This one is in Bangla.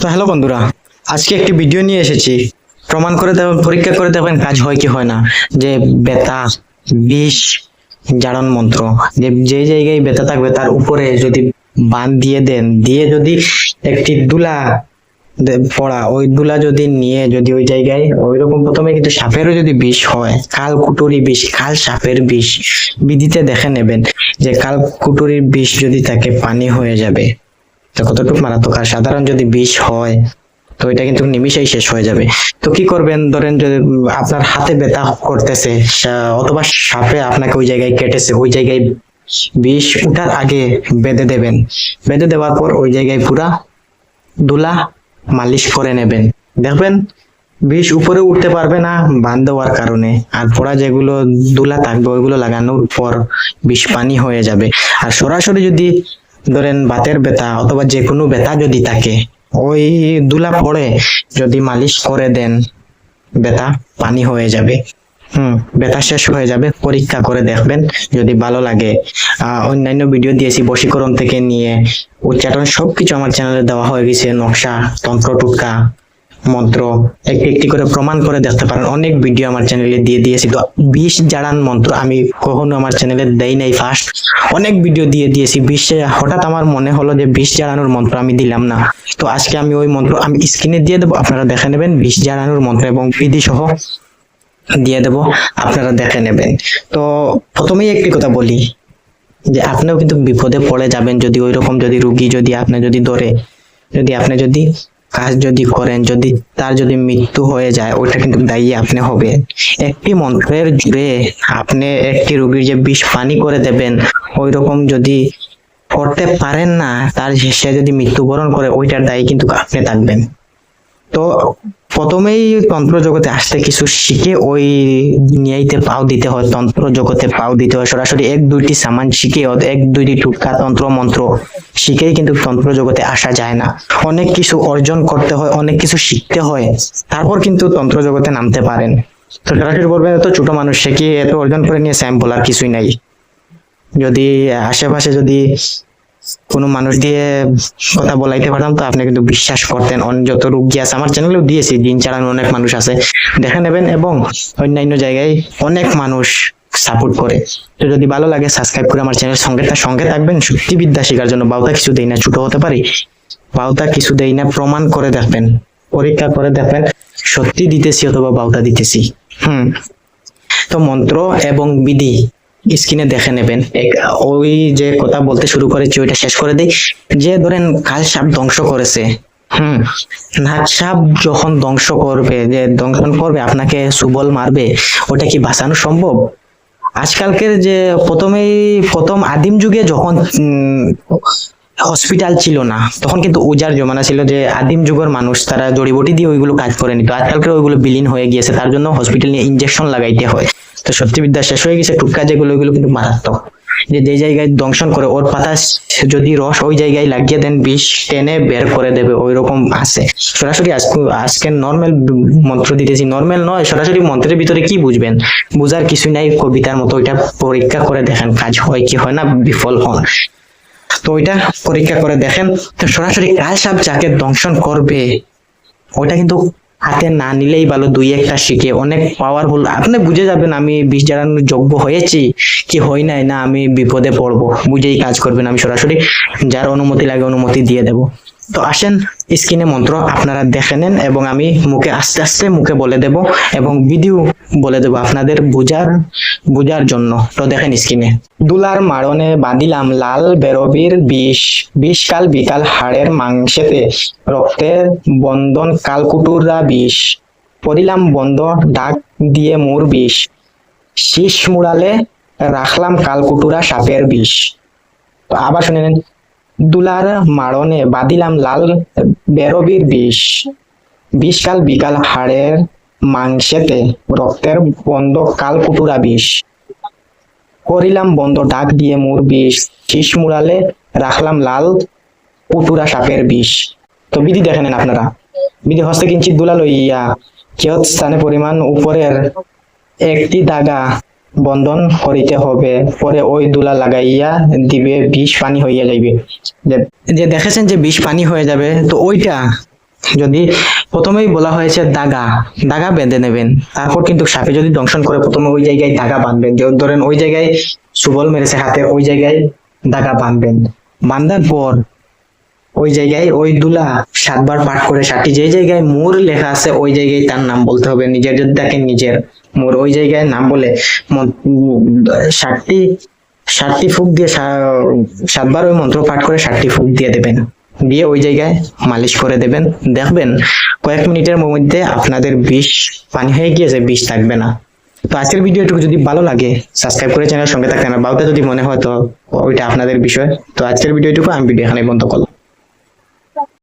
তো হ্যালো বন্ধুরা, আজকে একটি ভিডিও নিয়ে এসেছি। প্রমাণ করে দেবেন পরীক্ষা করে দেখবেন কাজ হয় কি হয় না। যে বেতা, বিষ, জারণ মন্ত্র, যে যে জায়গায় বেতা থাকবে তার উপরে যদি বান দিয়ে দেন, দিয়ে যদি একটি দুলা পড়া, ওই দুলা যদি নিয়ে যদি ওই জায়গায় ওই রকম প্রথমে কিন্তু সাপেরও যদি বিষ হয় কাল কুটুরি বিষ, কাল সাপের বিষ, বিধিতে দেখে নেবেন যে কাল কুটুরির বিষ যদি তাকে পানি হয়ে যাবে। তো কতটুকু মারাত্মক? আর সাধারণ যদি বিষ হয়, তো এটা কিন্তু নিমিষেই শেষ হয়ে যাবে। তো কি করবেন? ধরেন যদি আপনার হাতে ব্যথা করতেছে অথবা সাপে আপনাকে ওই জায়গায় কেটেছে, ওই জায়গায় বিষ উঠার আগে বেঁধে দেবেন। বেঁধে দেওয়ার পর ওই জায়গায় পুরা দুলা মালিশ করে নেবেন। দেখবেন বিষ উপরে উঠতে পারবে না বান দেওয়ার কারণে। আর পোড়া যেগুলো দুলা থাকবে, ওইগুলো লাগানোর পর বিষ পানি হয়ে যাবে। আর সরাসরি যদি ধরেন বাতের ব্যথা অথবা যে কোনো ব্যথা যদি থাকে, ওই দুলা পড়ে, যদি মালিশ করে দেন ব্যথা পানি হয়ে যাবে। হুম ব্যথা শেষ হয়ে যাবে, পরীক্ষা করে দেখবেন, যদি ভালো লাগে। অন্যান্য ভিডিও দিয়েছি, বশীকরণ থেকে নিয়ে, উচ্চারণ সবকিছু আমার চ্যানেলে দেওয়া হয়ে গেছে, নকশা, তন্ত্র টুটকা। মন্ত্র একটি একটি করে প্রমাণ করে দেখতে পারেন। অনেক ভিডিও আমার চ্যানেলে দিয়ে দিয়েছি। তো বিষ জাড়ান মন্ত্র আমি কখনো আমার চ্যানেলে দেই নাই ফার্স্ট অনেক ভিডিও দিয়ে দিয়েছি। বিষে হঠাৎ আমার মনে হলো যে বিষ জাড়ানোর মন্ত্র আমি দিলাম না। তো আজকে আমি ওই মন্ত্র আমি স্ক্রিনে দিয়ে দেবো। আপনারা দেখে নেবেন বিষ জাড়ানোর মন্ত্র এবং বিধি সহ দিয়ে দেব। আপনারা দেখে নেবেন। তো প্রথমেই একটি কথা বলি যে আপনিও কিন্তু বিপদে পড়ে যাবেন যদি ওই রকম যদি রুগী যদি আপনি যদি ধরে, যদি আপনি যদি কাজ যদি করেন, যদি তার যদি মৃত্যু হয়ে যায়, ওইটা কিন্তু দায়ী আপনি হবে একটি মন্ত্রের জুড়ে আপনি একটি রুগীর যে বিষ পানি করে দেবেন ওই রকম যদি করতে পারেন না, তার সে যদি মৃত্যুবরণ করে, ওইটার দায়ী কিন্তু আপনি থাকবেন। তো প্রথমেই তন্ত্র জগতে আসতে কিছু শিখে ওই নিয়াইতে পাও দিতে হয় তন্ত্র জগতে পাও দিতে হয়। সরাসরি এক, দুইটি সামান শিখে এক, দুইটি টুটকা তন্ত্র, মন্ত্র শিখেই কিন্তু তন্ত্র জগতে আসা যায় না। অনেক কিছু অর্জন করতে হয়, অনেক কিছু শিখতে হয়, তারপর কিন্তু তন্ত্র জগতে নামতে পারেন। তো সরাসরি বলবেন, এত ছোট মানুষ, সে কি এত অর্জন করে নিয়ে স্যাম বলার কিছুই নাই? যদি আশেপাশে যদি কোনো মানুষ দিয়ে কথা বলাইতে পারতাম, তো আপনি কিন্তু বিশ্বাস করতেন। যত রুগী আছে, আমার চ্যানেলেও দিয়েছি, দিন চালানো অনেক মানুষ আছে। দেখে নেবেন এবং অন্যান্য জায়গায় অনেক মানুষ সাপোর্ট করে। তো যদি ভালো লাগে সাবস্ক্রাইব করে আমার চ্যানেল সঙ্গে তার সঙ্গে থাকবেন। সত্যি বিদ্যা শেখার জন্য বাউতা কিছু দেই না, ছোট হতে পারি। বাউতা কিছু দেই না, প্রমাণ করে দেখবেন, পরীক্ষা করে দেখবেন। সত্যি দিতেছি অথবা বাউতা দিতেছি। হুম। তো মন্ত্র এবং বিধি স্ক্রিনে দেখে নেবেন। ওই যে কথা বলতে শুরু করেছি, ওইটা শেষ করে দিই। যে ধরেন কাল সাপ ধ্বংস করেছে, হুম নাগ সাপ যখন ধ্বংস করবে, যে দংশন করবে, আপনাকে সুবল মারবে, ওটা কি বাঁচানো সম্ভব? আজকালকের যে প্রথমেই, প্রথম আদিম যুগে যখন হসপিটাল ছিল না। তখন কিন্তু ওজার জমানা ছিল যে আদিম যুগের মানুষ তারা জড়িবটি দিয়ে ওইগুলো কাজ করে নিত। আজকালকার ওইগুলো বিলীন হয়ে গিয়েছে, তার জন্য হসপিটাল নিয়ে ইনজেকশন লাগাইতে হয়। তো সত্যি বিদ্যা শেষ হয়ে গেছে টুটকা যেগুলো, ওইগুলো কিন্তু মারাত্মক। যে যে জায়গায় দংশন করে ওর পাতা যদি রস ওই জায়গায় লাগিয়ে দেন, বিষ টেনে বের করে দেবে ওই রকম আছে। সরাসরি আজকে নর্মাল মন্ত্র দিতেছি। নর্মাল নয়, সরাসরি মন্ত্রের ভিতরে কি বুঝবেন? বুঝার কিছু নাই, কবিতার মতো ওইটা পরীক্ষা করে দেখেন কাজ হয় কি হয় না, বিফল হন। তো ওইটা পরীক্ষা করে দেখেন। তো সরাসরি কাল সাপ যাকে দংশন করবে, ওইটা কিন্তু হাতে না নিলেই ভালো, দুই একটা শিখে। অনেক পাওয়ারফুল আপনি বুঝে যাবেন, আমি বিষ জ্বালানোর যোগ্য হয়েছি কি হই নাই, না আমি বিপদে পড়ব। বুঝেই কাজ করবেন, আমি সরাসরি যার অনুমতি লাগে অনুমতি দিয়ে দেব। তো আসেন স্ক্রিনে মন্ত্র আপনারা দেখে নেন এবং আমি মুখে আস্তে আস্তে মুখে বলে দেব এবং ভিডিও বলে দেব আপনাদের বুঝার বুঝার জন্য। তো দেখেন স্ক্রিনে। দুলার মারণে বাঁধিলাম লাল বেরবির বিষ। বিষ কাল বিকাল হাড়ের মাংসেতে রক্তের বন্ধন কালকুটুরা বিষ। পড়িলাম বন্ধ ডাক দিয়ে মোর বিষ। শীষ মুড়ালে রাখলাম কালকুটুরা সাপের বিষ। আবার শুনে নেন দুলার মারণে বাঁধিলাম লাল বেরবির বিষ। বিষকাল বিকাল হাড়ের মাংসেতে রক্তের বন্ধ কালকুটুরা বিষ। করিলাম বন্ধ ডাক দিয়ে মোর বিষ। শীষ মুড়ালে রাখলাম লাল কুটুরা সাপের বিষ। তো বিধি দেখে নেন আপনারা? বিধি হস্তে কিঞ্চিত দুলা লইয়া কিয়ত স্থানে পরিমাণ উপরের একটি দাগা বন্ধন করিতে হবে, পরে ওই দুলা লাগাইয়া দিবে, বিষ পানি হইয়া যাইবে। যে- দেখেছেন যে বিষ পানি হয়ে যাবে, তো ওইটা যদি প্রথমেই বলা হয়েছে দাগা দাগা বেঁধে নেবেন। তারপর কিন্তু সাপে যদি দংশন করে, প্রথমে ওই জায়গায় দাগা বাঁধবেন। যে ধরেন ওই জায়গায় সুবল মেরেছে হাতে, ওই জায়গায় দাগা বাঁধবেন। বাঁধার পর ওই জায়গায় ওই দুলা সাতবার পাঠ করে সাতটি যে জায়গায় মোর লেখা আছে, ওই জায়গায় তার নাম বলতে হবে, নিজের যদি দেখেন নিজের। মোর ওই জায়গায় নাম বলে ষাটটি ষাটটি ফুক দিয়ে সাতবার ওই মন্ত্র পাঠ করে ষাটটি ফুক দিয়ে দেবেন। দিয়ে ওই জায়গায় মালিশ করে দেবেন। দেখবেন কয়েক মিনিটের মধ্যে আপনাদের বিষ পানি হয়ে গিয়েছে, বিষ থাকবে না। তো আজকের ভিডিও ভিডিওটুকু যদি ভালো লাগে সাবস্ক্রাইব করে চ্যানেল সঙ্গে থাকতেন আর বাউটা যদি মনে হয় তো ওইটা আপনাদের বিষয়। তো আজকের ভিডিওটুকু আমি ভিডিও এখানে বন্ধ করলাম।